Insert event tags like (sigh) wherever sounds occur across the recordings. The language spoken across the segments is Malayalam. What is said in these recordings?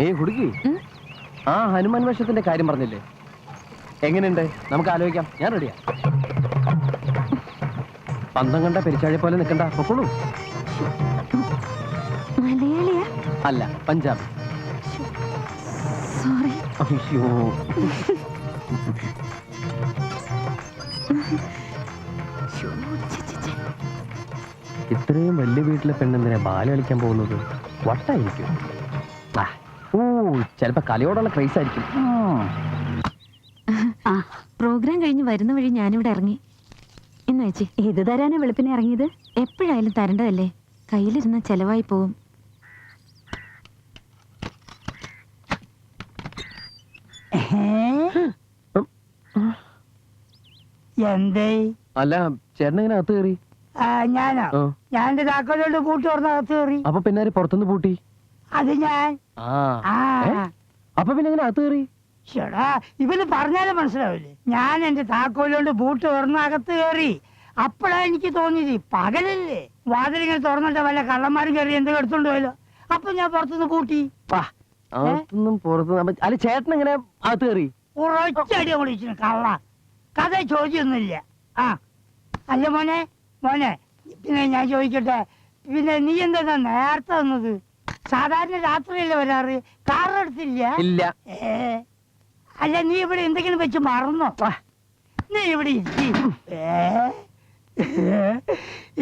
ഏയ് ഹുടുക്കി? ആ ഹനുമാൻ വേഷത്തിന്റെ കാര്യം പറഞ്ഞില്ലേ? എങ്ങനെയുണ്ട്? നമുക്ക് ആലോചിക്കാം. ഞാൻ റെഡിയാ പന്തം കണ്ട പെരിച്ചാഴി പോലെ നിൽക്കണ്ട. പൊക്കോളൂ. മലയാളിയാ? അല്ല പഞ്ചാബ്. സോറി അയ്യോ. ഇത്രയും വലിയ വീട്ടിലെ പെണ്ണെന്തിനാ ബാല കളിക്കാൻ പോകുന്നത്? വട്ടായിരിക്കും. ആ, ഓ ചിലപ്പോ കലയോടുള്ള ക്രൈസ് ആയിരിക്കും. ആ. പ്രോഗ്രാം കഴിഞ്ഞ് വരുന്ന വഴി ഞാനിവിടെ ഇറങ്ങി. ഇന്ന് ചേച്ചി ഇത് തരാനാ വെളുപ്പിനെ ഇറങ്ങിയത്? എപ്പോഴായാലും തരേണ്ടതല്ലേ? കയ്യിലിരുന്ന ചെലവായി പോവും. എന്തേ? അല്ല ചേട്ടൻ അകത്ത് കയറി? ഞാനോ. ഞാൻ താക്കോലോട് കൂട്ടി തുറന്ന് അകത്ത് കയറി. അപ്പൊ പിന്നെ ആര് പുറത്തുനിന്ന് പൂട്ടി? അത് ഞാൻ. ആ? അപ്പൊ പിന്നെ എങ്ങനെ അകത്ത് കയറി? ചേടാ ഇവന് പറഞ്ഞാലും മനസ്സിലാവില്ലേ? ഞാൻ എന്റെ താക്കോലോണ്ട് ബൂട്ട് തുറന്ന് അകത്ത് കയറി. അപ്പോഴാ എനിക്ക് തോന്നിയത് പകലല്ലേ? വാതിലിങ്ങനെ തുറന്നിട്ട് വല്ല കള്ളന്മാരും കയറി എന്തെങ്കിലും എടുത്തോണ്ട് പോയല്ലോ. അപ്പൊ ഞാൻ പുറത്തുനിന്ന് കൂട്ടി. അകത്തുനിന്നും പുറത്തുനിന്ന്. അല്ല ചേട്ടൻ എങ്ങനെ അകത്ത് കയറി? ഉറച്ചടി വിളിച്ചു കള്ള. കഥ ചോദ്യമൊന്നുമില്ല. ആ. അല്ല മോനെ മോനെ. പിന്നെ ഞാൻ ചോദിക്കട്ടെ? പിന്നെ നീ എന്താ നേരത്തെ വന്നത്? സാധാരണ രാത്രിയല്ലേ വരാറ്? കാറെടുത്തില്ല ഇല്ല. ഏ. അല്ല നീ ഇവിടെ എന്തെങ്കിലും വെച്ച് മറന്നോ. നീ ഇവിടെ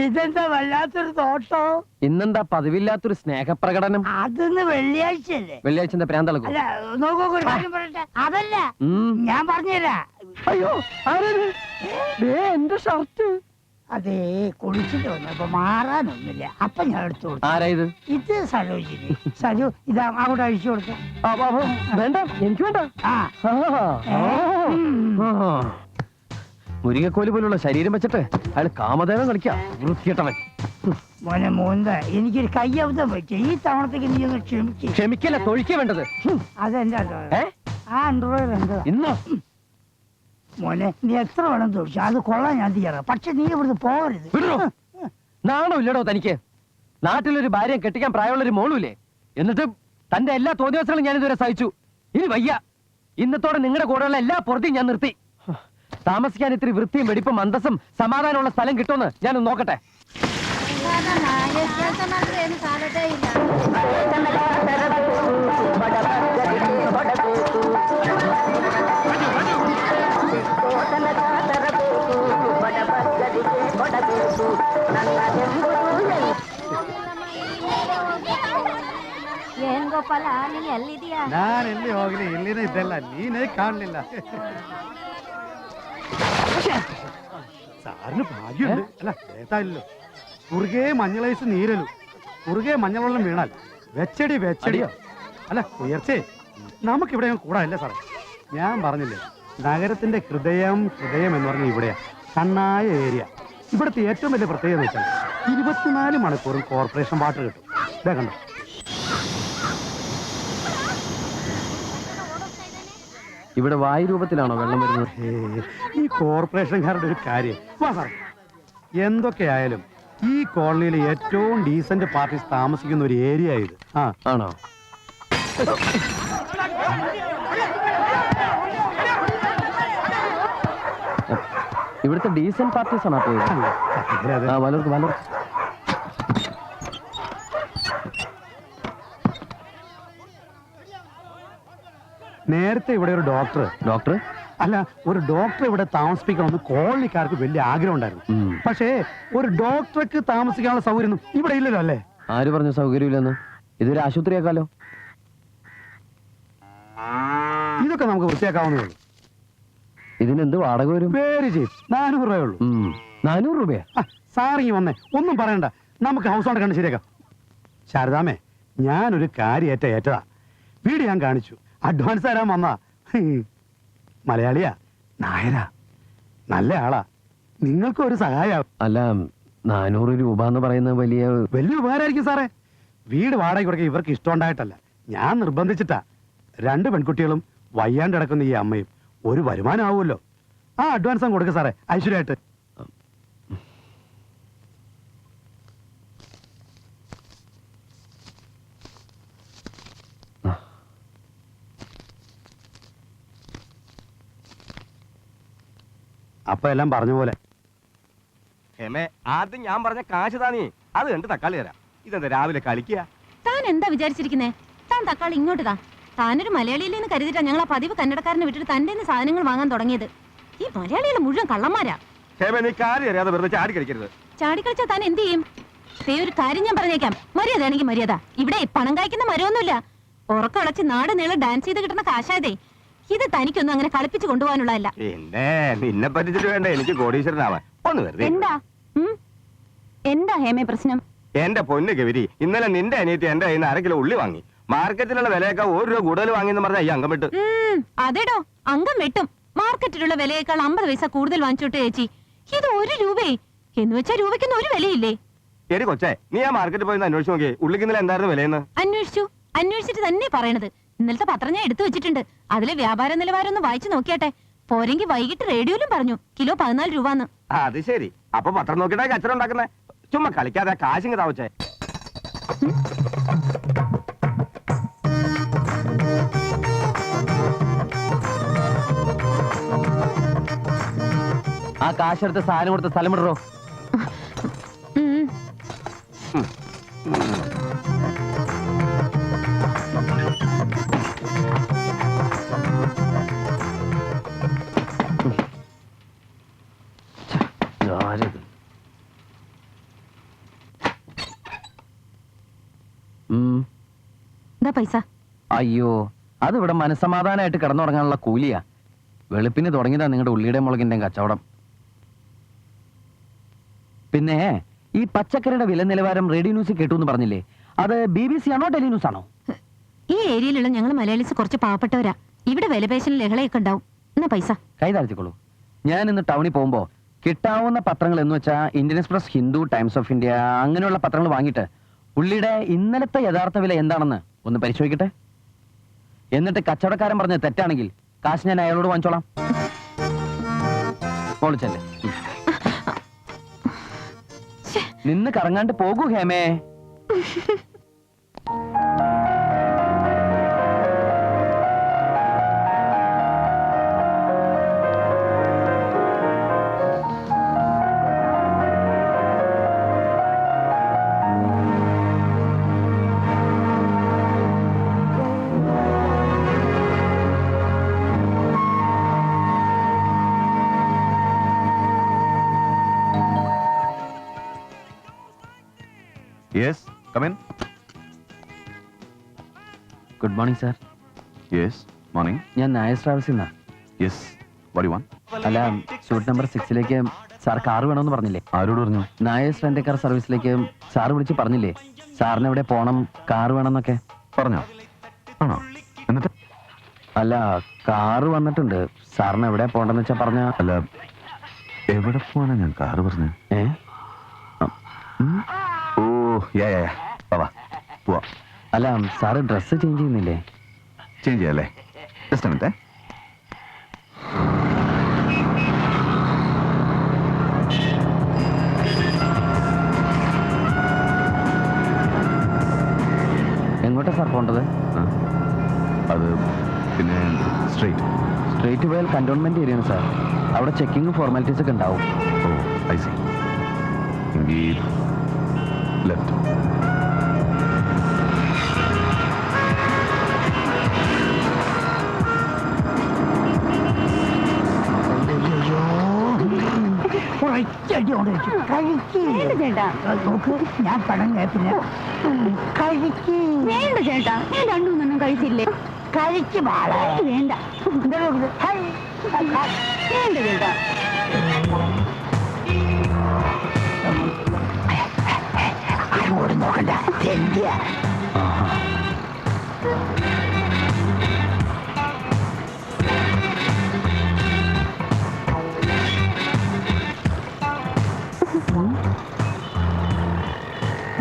ഇതെന്താ വല്ലാത്തൊരു തോട്ടോ? ഇന്നെന്താ പതിവില്ലാത്തൊരു സ്നേഹപ്രകടനം? അതൊന്ന് വെള്ളിയാഴ്ചയല്ലേ. വെള്ളിയാഴ്ച എന്താ പ്രാന്തളക്കും അല്ല നോക്കൂ ഒരു കാര്യം പറയട്ടെ. അതല്ല ഞാൻ പറഞ്ഞുതരാ. അയ്യോ എന്റെ ഷർട്ട്. അതേ കുളിച്ചിട്ട് വന്നപ്പോ മാറാനൊന്നുമില്ല. അപ്പൊ ഞാൻ എടുത്തു കൊടുത്തു. ഇത്? സരോജിനി സരു ഇതാ അവിടെ അഴിച്ചു കൊടുത്തു വേണ്ട എനിക്ക് വേണ്ട. ആ. മുരിങ്ങക്കോൽ പോലുള്ള ശരീരം വെച്ചിട്ട് അയാൾ കാമദേവൻ കളിക്കാം. മോനെ മോന്ത എനിക്കൊരു കയ്യബദ്ധം പറ്റി ഈ തവണത്തേക്ക് നീ ഒന്ന് ക്ഷമിക്കും. ക്ഷമിക്കല്ല തൊഴിക്ക വേണ്ടത്. അതെന്താ ആ അണ്ടർവെയർ എന്താ ഇന്നോ? മോനെ നീ എത്ര വേണം ചോദിച്ചു അത് കൊള്ളാൻ ഞാൻ തീയറാം പക്ഷെ നീ ഇവിടുന്ന് പോകരുത് നാണോ ഇല്ലടോ തനിക്ക് നാട്ടിലൊരു ഭാര്യയെ കെട്ടിക്കാൻ പ്രായമുള്ള പ്രായമുള്ളൊരു മോളൂലേ എന്നിട്ട് തന്റെ എല്ലാ തോന്നിവസങ്ങളും ഞാൻ ഇതുവരെ സഹിച്ചു ഇനി വയ്യ ഇന്നത്തോടെ നിങ്ങളുടെ കൂടെയുള്ള എല്ലാ പുറത്തെയും ഞാൻ നിർത്തി താമസിക്കാൻ ഇത്തിരി വൃത്തിയും വെടിപ്പും അന്തസ്സും സമാധാനമുള്ള സ്ഥലം കിട്ടുമെന്ന് ഞാനൊന്ന് നോക്കട്ടെ ಏನ್ ಗೋಪಾಲ ನೀನ್ ಎಲ್ಲಿದೀಯಾ ನಾನು ಎಲ್ಲಿ ಹೋಗ್ಲಿ ಇಲ್ಲಿನೇ ಇದ್ದೆಲ್ಲ ನೀನೇ ಕಾಣಲಿಲ್ಲ സാറിന് ഭാഗ്യമുണ്ട് അല്ല ഏതായില്ലോ കുറുകെ മഞ്ഞളൈസ് നീരലു കുറുകെ മഞ്ഞളെള്ളം വീണാൽ വെച്ചടി വെച്ചടി അടിയോ? അല്ല ഉയർച്ചേ നമുക്കിവിടെ കൂടാല്ലേ സാറേ ഞാൻ പറഞ്ഞില്ലേ നഗരത്തിന്റെ ഹൃദയം ഹൃദയം എന്ന് പറഞ്ഞാൽ ഇവിടെയാ കണ്ണായ ഏരിയ ഇവിടുത്തെ ഏറ്റവും വലിയ പ്രത്യേകത വെച്ചാൽ ഇരുപത്തിനാല് മണിക്കൂറും കോർപ്പറേഷൻ വാട്ടർ കിട്ടും. ഇതേ കണ്ടോ? ഇവിടെ വായു രൂപത്തിലാണോ വെള്ളം വരുന്നത്? ഈ കോർപ്പറേഷൻകാരുടെ ഒരു കാര്യം. വാ സാർ എന്തൊക്കെയായാലും ഈ കോളനിയിലെ ഏറ്റവും ഡീസന്റ് പാർട്ടീസ് താമസിക്കുന്ന ഒരു ഏരിയ ഇത്. ആ. ആണോ? (laughs) ഇവിടുത്തെ ഡീസന്റ് പാർട്ടീസ് ആണ് അതെ. ആ വലർക്ക് വലർക്ക് നേരത്തെ ഇവിടെ ഒരു ഡോക്ടർ ഡോക്ടർ അല്ല ഒരു ഡോക്ടർ ഇവിടെ താമസിപ്പിക്കണമെന്ന് കോളനിക്കാർക്ക് വലിയ ആഗ്രഹം ഉണ്ടായിരുന്നു. പക്ഷേ ഒരു ഡോക്ടർക്ക് താമസിക്കാനുള്ള സൗകര്യം ഇവിടെ ഇല്ലല്ലോ അല്ലേ? ആര് പറഞ്ഞു സൗകര്യമില്ലെന്ന്? ഇതൊരു ആശുപത്രിയാക്കാലോ? ഇതൊക്കെ നമുക്ക് വൃത്തിയാക്കാവുന്നേ ഉള്ളൂ. ഇതിനെന്ത് വാടക വരും? പേര് നാനൂറ് രൂപയേ ഉള്ളൂ. ഉം. നാനൂറ് രൂപയാ? ആ, സാറിങ്ങി വന്നേ. ഒന്നും പറയണ്ട. നമുക്ക് ഹൗസ് ഓണർ കണ്ട് ശരിയാക്കാം. ശാരദാമേ ഞാനൊരു കാര്യേറ്റ ഏറ്റതാ. വീട് ഞാൻ കാണിച്ചു. അഡ്വാൻസ് തരാൻ വന്നാ. ഹും. മലയാളിയാ നായരാ. നല്ല ആളാ. നിങ്ങൾക്കും ഒരു സഹായം. അല്ല നാനൂറ് രൂപ എന്ന് പറയുന്ന വലിയ വലിയ ഉപകാരമായിരിക്കും സാറേ. വീട് വാടക കൊടുക്കാൻ ഇവർക്ക് ഇഷ്ടമുണ്ടായിട്ടല്ല. ഞാൻ നിർബന്ധിച്ചിട്ടാ. രണ്ട് പെൺകുട്ടികളും വയ്യാണ്ട് കിടക്കുന്ന ഈ അമ്മയും. ഒരു വരുമാനമാവുമല്ലോ ആ അഡ്വാൻസ് അങ്ങ് കൊടുക്കുക സാറേ. ഐശ്വര്യമായിട്ട്. അപ്പൊ എല്ലാം പറഞ്ഞ പോലെ. ഹേമേ ആദ്യം ഞാൻ പറഞ്ഞ കാശ് താനീ. അത് കണ്ട് തക്കാളി തരാം. ഇതെന്താ രാവിലെ കളിക്കുക താൻ എന്താ വിചാരിച്ചിരിക്കുന്നേ? താൻ തക്കാളി ഇങ്ങോട്ട് താ. താനൊരു മലയാളിയിലെന്ന് കരുതിട്ടാ ഞങ്ങൾ ആ പതിവ് കന്നടക്കാരനെ വിട്ടിട്ട് തന്റെ സാധനങ്ങൾ വാങ്ങാൻ തുടങ്ങിയത്. ഈ മലയാളികൾ മുഴുവൻ കള്ളന്മാരാ. ചാടിക്കളിച്ചാ താൻ എന്ത് ചെയ്യും? ദേ ഒരു കാര്യം ഞാൻ പറഞ്ഞേക്കാം. മര്യാദയാണെങ്കിൽ മര്യാദ. ഇവിടെ പണം കായ്ക്കുന്ന മരമൊന്നുമില്ല. ഉറക്കളച്ച് നാട് നീളം ഡാൻസ് ചെയ്ത് കിട്ടുന്ന കാശായതേ. ഇത് തനിക്കൊന്നും അങ്ങനെ കളിപ്പിച്ച് കൊണ്ടുപോകാനുള്ളതല്ല. പിന്നെ നിന്നെ പറ്റിച്ചിട്ട് വേണ്ട? എനിക്ക് കോടീശ്വരനാവാൻ. ഒന്ന് വെറുതെ എന്താ? ഹേമേ പ്രശ്നം? എന്റെ പൊന്ന് ഗവിരി ഇന്നലെ നിന്റെ അനിയത്തി എന്റെ കയ്യിൽ നിന്ന് അര കിലോ ഉള്ളി വാങ്ങി. മാർക്കറ്റിലുള്ള വിലയേക്കാൾ ഒരു രൂപ കൂടുതൽ വാങ്ങിയെന്ന് പറഞ്ഞാൽ ഈ അംഗം വിട്ട് അതെടോ അംഗം വെട്ടും. മാർക്കറ്റിലുള്ള വിലയേക്കാൾ അമ്പത് പൈസ കൂടുതൽ വാങ്ങിച്ചോട്ടെ ചേച്ചി. ഇത് ഒരു രൂപയെ എന്ന് വെച്ചാൽ രൂപയ്ക്കൊന്നും ഒരു വിലയില്ലേ? ശരി കൊച്ചേ നീ ആ മാർക്കറ്റിൽ പോയി അന്വേഷിച്ചു നോക്കിയേ. നോക്കി ഉള്ളിക്ക് ഇന്നലെ എന്തായിരുന്നു വിലയെന്ന്? അന്വേഷിച്ചു. അന്വേഷിച്ചിട്ട് തന്നെ പറയണത്. ഇന്നലത്തെ പത്രം ഞാൻ എടുത്തു വെച്ചിട്ടുണ്ട്. അതിലെ വ്യാപാര നിലവാരം ഒന്ന് വായിച്ചു നോക്കിയാട്ടെ. പോരെങ്കിൽ വൈകിട്ട് റേഡിയോയിലും പറഞ്ഞു. കിലോ പതിനാല് രൂപന്ന്. അത് ശരി. അപ്പൊ പത്രം നോക്കിയിട്ടാ കച്ചറ ഉണ്ടാക്കുന്നേ. ചുമ്മാ കളിക്കാതെ കാശിങ് താവച്ചേ ആ കാശെടുത്ത് സാധനം കൊടുത്ത സ്ഥലം പൈസ? അയ്യോ അത് ഇവിടെ മനസ്സമാധാനമായിട്ട് കിടന്നുറങ്ങാനുള്ള കൂലിയാ. വെളുപ്പിന് തുടങ്ങിയതാ നിങ്ങളുടെ ഉള്ളിയുടെ മുളകിന്റെ കച്ചവടം. പിന്നെ ഈ പച്ചക്കറിയുടെ വില നിലവാരം റേഡിയോ ന്യൂസ് കേട്ടു എന്ന് പറഞ്ഞില്ലേ? അത് ബി ബി സി ആണോ ടെലി ന്യൂസ് ആണോ? ഈ ഏരിയയിലുള്ള ഞങ്ങൾ മലയാളീസ് കുറച്ച് പാവപ്പെട്ടവരാ. ഇവിടെ വില വിലപേശൽ ലഹളയൊക്കെ ഉണ്ടാവും. എന്നാ പൈസ? കൈ താഴ്ത്തിക്കോളൂ. ഞാൻ ഇന്ന് ടൗണിൽ പോകുമ്പോ കിട്ടാവുന്ന പത്രങ്ങൾ എന്ന് വെച്ചാൽ Indian Express Hindu Times of India അങ്ങനെയുള്ള പത്രങ്ങൾ വാങ്ങിയിട്ട് ഉള്ളിയുടെ ഇന്നലത്തെ യഥാർത്ഥ വില എന്താണെന്ന് ഒന്ന് പരിശോധിക്കട്ടെ? എന്നിട്ട് കച്ചവടക്കാരൻ പറഞ്ഞ തെറ്റാണെങ്കിൽ കാശ് ഞാൻ അയാളോട് വാങ്ങിച്ചോളാം. മോളിച്ചല്ലേ നിന്ന് കറങ്ങാണ്ട് പോകൂ ഹേമേ. (laughs) Come in good morning sir yes morning ഞാൻ നായസ് ട്രാവൽസിൽ നിന്നാ. യെസ് വടി വൺ അല്ല സൂട്ട് നമ്പർ സിക്സിലേക്ക് സാർ കാർ വേണമെന്ന് പറഞ്ഞില്ലേ? ആരോട് പറഞ്ഞു? നായസ് റെന്റ് കാർ സർവീസിലേക്ക് സാർ വിളിച്ച് പറഞ്ഞില്ലേ? സാറിന് എവിടെ പോണം കാർ വേണമെന്നൊക്കെ? പറഞ്ഞോ? ആണോ? എന്നിട്ട്? അല്ല കാറ് വന്നിട്ടുണ്ട്. സാറിന് എവിടെ പോണ്ടെന്ന് വെച്ചാ പറഞ്ഞ? അല്ല എവിടെ പോവാനാ ഞാൻ കാറ് പറഞ്ഞു? ഏ? യാ യാ. വാ പോവാ. അല്ല സാറ് ഡ്രസ്സ് ചേഞ്ച് ചെയ്യുന്നില്ലേ? ചേഞ്ച് ചെയ്യാല്ലേ? ജസ്റ്റ് മിനിറ്റ് എങ്ങോട്ടാ സാർ പോണ്ടത്? അത് പിന്നെ സ്ട്രൈറ്റ് സ്ട്രെയിറ്റ് പോയാൽ കന്റോൺമെന്റ് ഏരിയയാണ് സാർ. അവിടെ ചെക്കിങ് ഫോർമാലിറ്റീസ് ഒക്കെ ഉണ്ടാവും. ഓ ഐ സി എങ്കിൽ ലെഫ്റ്റ് ഞാൻ പണം കേട്ടില്ല കഴിക്ക് വേണ്ട ചേട്ടാ ഞാൻ രണ്ടുമൂന്നെണ്ണം കഴിച്ചില്ലേ കഴിച്ച് വേണ്ട. വേണ്ട ചേട്ടാ അങ്ങോട്ട് നോക്കണ്ട തെണ്ടിയ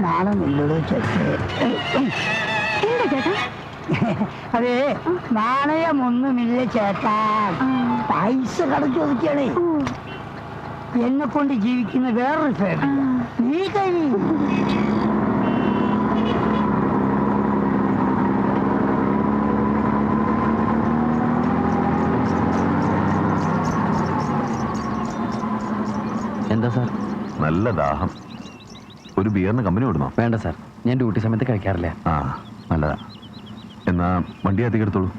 നാളെ നിന്നോട് ചെക്ക് എന്താ ചേട്ടാ അതെ നാണയമൊന്നുമില്ല ചേട്ടാ. പൈസ കടം ചോദിക്കണേ എന്നെ കൊണ്ട് ജീവിക്കുന്ന വേറൊരു ഫാമിലി. നീ കഴിയും എന്താ സാർ? നല്ല ദാഹം. ഒരു ബിയറിന് കമ്പനി വിടണോ വേണ്ട സാർ. ഞാൻ ഡ്യൂട്ടി സമയത്ത് കഴിക്കാറില്ല. ആ നല്ലതാ. എന്നാ വണ്ടി അധികം എടുത്തോളൂ.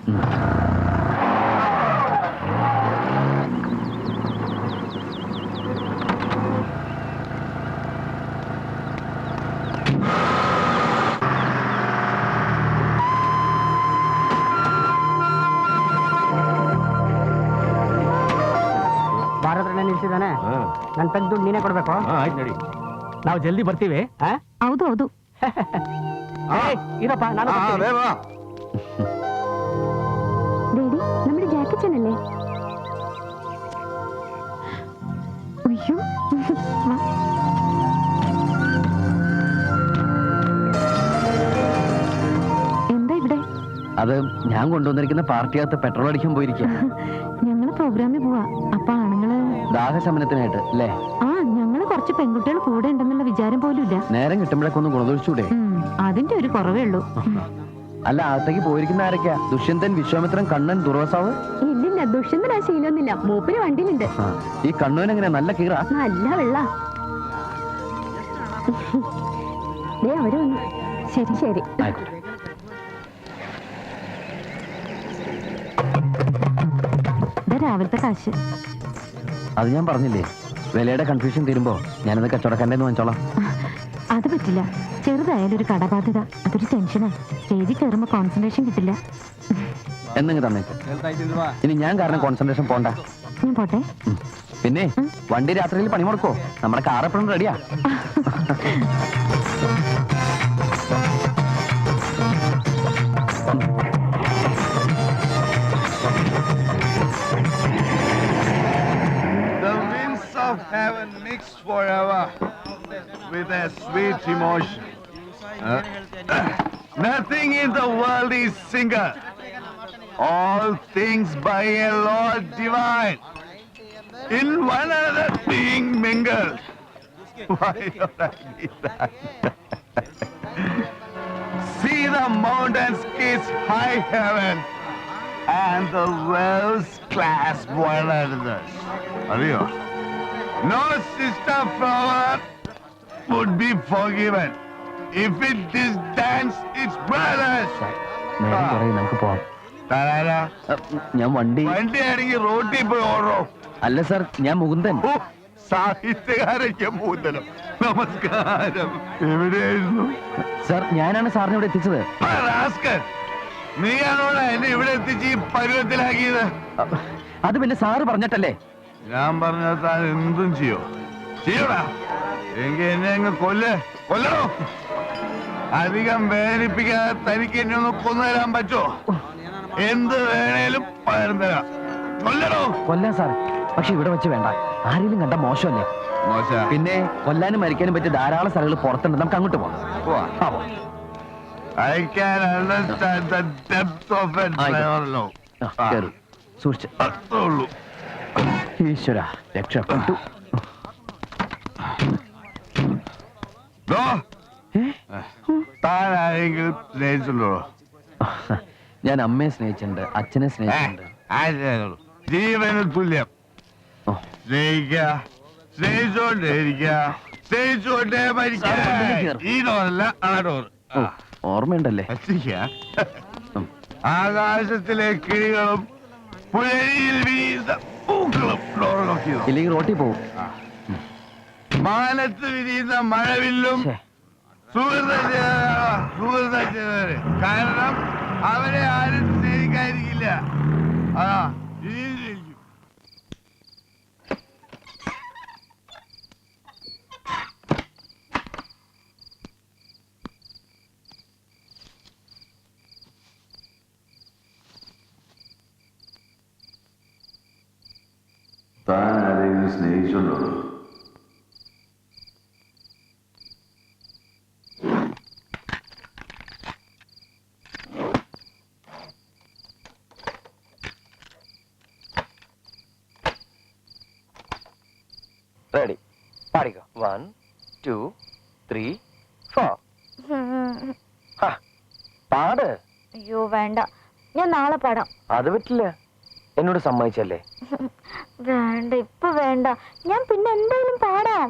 ഉം. ಭಾರತ ನಿಲ್ಸಿದಾನೆ ನನ್ ತೆಗ್ದು ನೀನೇ ಕೊಡ್ಬೇಕು ನಾವು ಜಲ್ದಿ ಬರ್ತೀವಿ ಹೌದು ಹೌದು ಇರಪ್ಪ ನಾನು ഡേഡി നമ്മുടെ ജാക്കി ചെന്നല്ലേ അയ്യോ വാ. എന്താ ഇവിടെ അത് ഞാൻ കൊണ്ടുവന്നിരിക്കുന്ന പാർട്ടിയകത്ത് പെട്രോൾ അടിക്കാൻ പോയിരിക്കുക ഞങ്ങള് പ്രോഗ്രാമിൽ പോവാ അപ്പൊ ആണുങ്ങള് ദാഹശമനത്തിനായിട്ട് അല്ലേ? ആ ഞങ്ങൾ കുറച്ച് പെൺകുട്ടികൾ കൂടെ ഉണ്ടെന്നുള്ള വിചാരം പോലും ഇല്ല നേരം കിട്ടുമ്പോഴൊക്കെ ഒന്ന് ഗുണദോഷിച്ചൂടെ? അതിന്റെ ഒരു കുറവേ ഉള്ളൂ. അല്ല അകത്തേക്ക് പോയിരിക്കുന്ന ആരൊക്കെയാ? ദുഷ്യന്തൻ വിശ്വാമിത്രൻ കണ്ണൻ ദുർവസാവ്? ഇല്ലില്ല ആ ശീലമൊന്നുമില്ല. മൂപ്പര് വണ്ടിയിലുണ്ട്. ഈ കണ്ണുവൻ എങ്ങനെ നല്ല കീറ? നല്ല വെള്ള. അവർ വന്നു. ശരി ശരി. രാവിലത്തെ കാശ്. അത് ഞാൻ പറഞ്ഞില്ലേ വിലയുടെ കൺഫ്യൂഷൻ തീരുമ്പോ ഞാനത് കച്ചവടക്കാരന്റെ വാങ്ങിച്ചോളാം. അത് പറ്റില്ല. ചെറുതായാലും ഒരു കടബാധ്യത. അതൊരു ടെൻഷനാ സ്റ്റേജിൽ കയറുമ്പോ കോൺസെൻട്രേഷൻ കിട്ടില്ല. ഇനി ഞാൻ കാരണം കോൺസെൻട്രേഷൻ പോണ്ട. ഞാൻ പോട്ടെ. പിന്നെ വണ്ടി രാത്രിയിൽ പണിമുടക്കോ? നമ്മുടെ കാർ എപ്പോഴും റെഡിയാ with a sweet emotion. Uh, (coughs) nothing in the world is single. All things by a Lord divine. In one another being mingled. (laughs) Why don't I that? (laughs) See the mountains kiss high heaven and the waves clasp one another. Ariyo. No sister flower would be forgiven. If it is dance, its brothers. നേരം കുറേ നമുക്ക് പോവാം. താരാരാ അ, ഞാൻ വണ്ടി വണ്ടി ആണെങ്കിൽ റോട്ടിൽ പോയി ഓടോ അല്ല സാർ ഞാൻ മുകുന്ദൻ. ഓ സാഹിത്യകാരയ്ക്ക് മൂന്നലം നമസ്കാരം. എവിടെയായിരുന്നു? സാർ ഞാനാണ് സാറിനെ ഇവിടെ എത്തിച്ചത്. ആ, റാസ്കൽ. നീയാണോടാ എന്നെ ഇവിടെ എത്തിച്ച് ഈ പരുവത്തിലാക്കിയത്? അ, അത് പിന്നെ സാറ് പറഞ്ഞിട്ടല്ലേ? ഞാൻ പറഞ്ഞാൽ താൻ എന്തും ചെയ്യോ? ചെയ്യൂടാ. എങ്കിൽ എന്നെ അങ്ങ് കൊല്ല്. കൊല്ലണോ? അധികം വേദനിപ്പിക്കാതെ തനിക്ക് എന്നെ ഒന്ന് കൊന്നുതരാൻ പറ്റുമോ എന്ത് വേണേലും പകരം തരാം. കൊല്ലണോ? കൊല്ലാൻ സാർ പക്ഷെ ഇവിടെ വെച്ച് വേണ്ട. ആരെങ്കിലും കണ്ട മോശമല്ലേ? മോശം. പിന്നെ കൊല്ലാനും മരിക്കാനും പറ്റിയ ധാരാളം സ്ഥലങ്ങൾ പുറത്തുണ്ട്. നമുക്ക് അങ്ങോട്ട് പോവാം. സൂക്ഷിച്ചു പോവാം. I can understand the depth of a driver law ആ, കേറ്. സൂക്ഷിച്ച്. അത്രേ ഉള്ളൂ. ഈശ്വര രക്ഷപ്പെട്ടു താൻ ആരെങ്കിലും സ്നേഹിച്ചുള്ളൂ (laughs) ഞാൻ അമ്മയെ സ്നേഹിച്ചിട്ടുണ്ട് അച്ഛനെ സ്നേഹിച്ചിട്ടുണ്ട്. ജീവന് തുല്യം. ഓ, സ്നേഹിച്ചോണ്ടേ സ്നേഹിച്ചോണ്ടേയിരിക്കുക സ്നേഹിച്ചോണ്ടേ മരിക്കുക ഈ ഡോറല്ല ആ ഡോറ്. ഓർമ്മയുണ്ടല്ലേ. ആകാശത്തിലെ കിളികളും പുഴയിൽ വീഴുന്ന പൂക്കളും നോക്കിയതോ ഇല്ലെങ്കിൽ റോട്ടിൽ മാനത്ത് വിരിയുന്ന മഴവില്ലും കാരണം അവരെ ആരും സ്നേഹിക്കാതിരിക്കില്ല. ആ താൻ ആരെങ്കിലും സ്നേഹിച്ചുണ്ടോ? റെഡി പാടിക്കോ. വൺ ടു ത്രീ ഫോർ പാട്. അയ്യോ വേണ്ട. ഞാൻ നാളെ പാടാം. അത് പറ്റില്ല. എന്നോട് സമ്മതിച്ചല്ലേ? വേണ്ട ഇപ്പൊ വേണ്ട. ഞാൻ പിന്നെ എന്തായാലും പാടാം.